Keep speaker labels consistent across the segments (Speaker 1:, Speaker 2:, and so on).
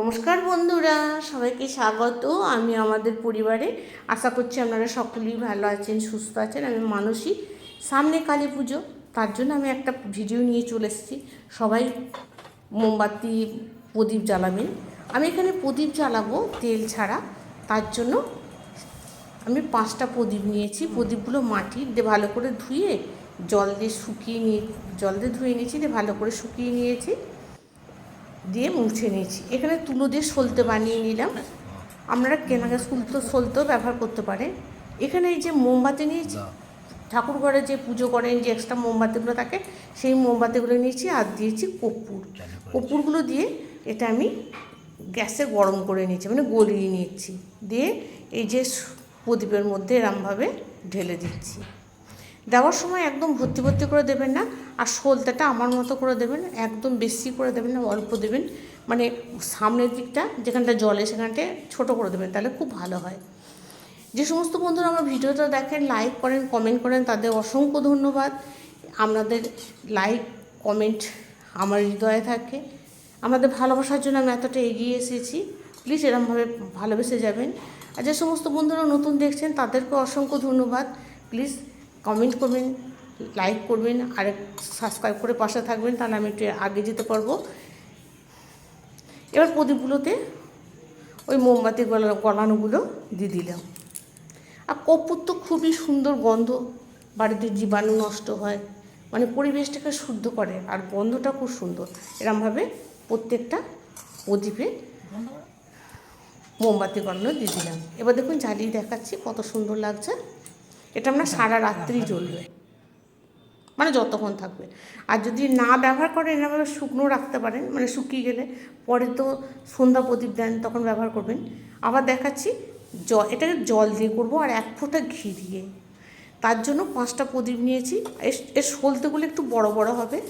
Speaker 1: নমস্কার বন্ধুরা, সবাইকে স্বাগত। আমি আমাদের পরিবারে। আশা করছি আপনারা সকলেই ভালো আছেন, সুস্থ আছেন। আমি মানসী। সামনে কালী পুজো, তার জন্য আমি একটা ভিডিও নিয়ে চলে এসেছি। সবাই মোমবাতি, প্রদীপ জ্বালাবেন। আমি এখানে প্রদীপ জ্বালাবো, তেল ছাড়া। তার জন্য আমি পাঁচটা প্রদীপ নিয়েছি। প্রদীপগুলো মাটির দিয়ে ভালো করে ধুয়ে, জল দিয়ে শুকিয়ে নিয়ে, জল দিয়ে ধুয়ে নিয়েছি দিয়ে ভালো করে শুকিয়ে নিয়েছি। দিয়ে মুছে নিয়েছি। এখানে তুলো দিয়ে সলতে বানিয়ে নিলাম। আপনারা কেনাকা সুলতো সলতেও ব্যবহার করতে পারেন। এখানে এই যে মোমবাতি নিয়েছি ঠাকুর ঘরে যে পুজো করেন যে এক্সট্রা মোমবাতিগুলো থাকে সেই মোমবাতিগুলো নিয়েছি আর দিয়েছি কর্পূর। কর্পূরগুলো দিয়ে এটা আমি গ্যাসে গরম করে নিয়েছি মানে গলিয়ে নিচ্ছি দিয়ে এই যে প্রদীপের মধ্যে এরমভাবে ঢেলে দিচ্ছি। দেওয়ার সময় একদম ভর্তি ভর্তি করে দেবেন না, আর সলতেটা আমার মতো করে দেবেন, একদম বেশি করে দেবেন না অল্প দেবেন মানে সামনের দিকটা যেখানটা জলে সেখানটা ছোট করে দেবেন, তাহলে খুব ভালো হয়। যে সমস্ত বন্ধুরা আমার ভিডিওটা দেখেন লাইক করেন কমেন্ট করেন, তাদের অসংখ্য ধন্যবাদ। আপনাদের লাইক কমেন্ট আমার হৃদয়ে থাকে। আমাদের ভালোবাসার জন্য আমি এতটা এগিয়ে এসেছি। প্লিজ এরমভাবে ভালোবেসে যাবেন। আর যে সমস্ত বন্ধুরা নতুন দেখছেন, তাদেরকে অসংখ্য ধন্যবাদ। প্লিজ কমেন্ট করবেন লাইক করবেন, আর সাবস্ক্রাইব করে পাশে থাকবেন, তাহলে আমি একটু আগে যেতে পারব। এবার প্রদীপগুলোতে ওই মোমবাতি গলা, গলানোগুলো দিয়ে দিলাম। আর কর্পূর তো খুবই সুন্দর গন্ধ, বাড়িতে জীবাণু নষ্ট হয় মানে পরিবেশটাকে শুদ্ধ করে, আর গন্ধটা খুব সুন্দর। এরমভাবে প্রত্যেকটা প্রদীপে মোমবাতি গলানো দিয়ে দিলাম। এবার দেখুন জ্বালিয়ে দেখাচ্ছি কত সুন্দর লাগছে। এটা আমরা সারা রাত্রি জ্বলবে। মানে যতক্ষণ থাকবে। আর যদি না ব্যবহার করেন, এভাবে শুকনো রাখতে পারেন মানে শুকিয়ে গেলে। পরে তো সন্ধ্যা প্রদীপ দেন, তখন ব্যবহার করবেন। আবার দেখাচ্ছি, জ, এটাকে জল দিয়ে করব আর এক ফোঁটা ঘি দিয়ে। তার জন্য পাঁচটা প্রদীপ নিয়েছি। এর সলতেগুলো একটু বড় বড় হবে।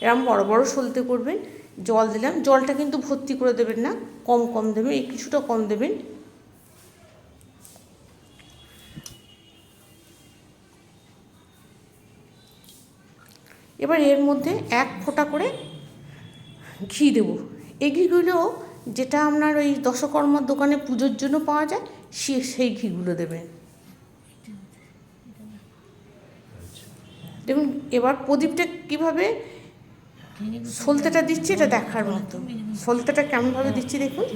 Speaker 1: এরম বড় বড় সলতে করবেন। জল দিলাম। জলটা কিন্তু ভর্তি করে দেবেন না। কম কম দেবেন, এই কিছুটা কম দেবেন। এবার এর মধ্যে এক ফোঁটা করে ঘি দেবো। এই ঘিগুলো যেটা আপনার ওই দশকর্মার দোকানে পুজোর জন্য পাওয়া যায়, সে সেই ঘিগুলো দেবেন দেখুন, এবার প্রদীপটা কীভাবে সলতেটা দিচ্ছি এটা দেখার মতো। সলতেটা কেমনভাবে দিচ্ছি দেখুন।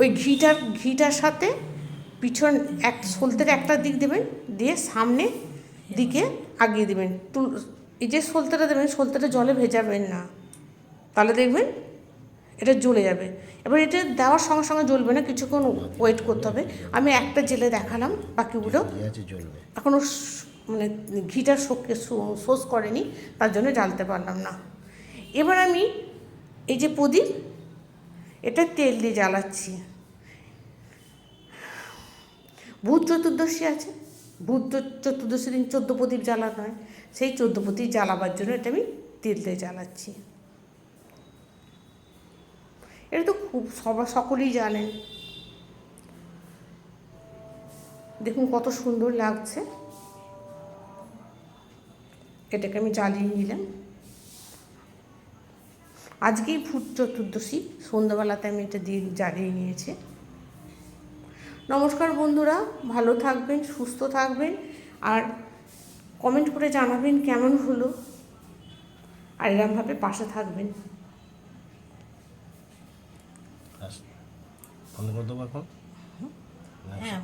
Speaker 1: ওই ঘিটার ঘিটার সাথে পিছন এক, সলতের একটা দিক দেবেন, দিয়ে সামনে দিকে আগিয়ে দেবেন। তুল এই যে সলতেটা দেবেন সলতেটা জলে ভেজাবেন না। তাহলে দেখবেন এটা জ্বলে যাবে। এবার এটা দেওয়ার সঙ্গে সঙ্গে জ্বলবে না কিছুক্ষণ ওয়েট করতে হবে। আমি একটা জেলে দেখালাম বাকিগুলো এখনও মানে ঘিটা শোকে শোষ করেনি তার জন্য জ্বালতে পারলাম না। এবার আমি এই যে প্রদীপ এটা তেল দিয়ে জ্বালাচ্ছি। ভূত চতুর্দশী আছে। চত- চতুর্দশী দিন চোদ্দ প্রদীপ জ্বালানো হয়। সেই চোদ্দ প্রদীপ জ্বালাবার জন্য এটা আমি তেল দিয়ে জ্বালাচ্ছি। এটা তো খুব সবাই সকলেই জানেন। দেখুন কত সুন্দর লাগছে। এটাকে আমি জ্বালিয়ে নিলাম। আজকেই ভূত চতুর্দশী। সন্ধ্যাবেলাতে আমি এটা দিয়ে জ্বালিয়ে নিয়েছি। নমস্কার বন্ধুরা ভালো থাকবেন সুস্থ থাকবেন আর কমেন্ট করে জানাবেন কেমন হলো আর এরমভাবে পাশে থাকবেন।
Speaker 2: করে দেবো এখন?
Speaker 3: হ্যাঁ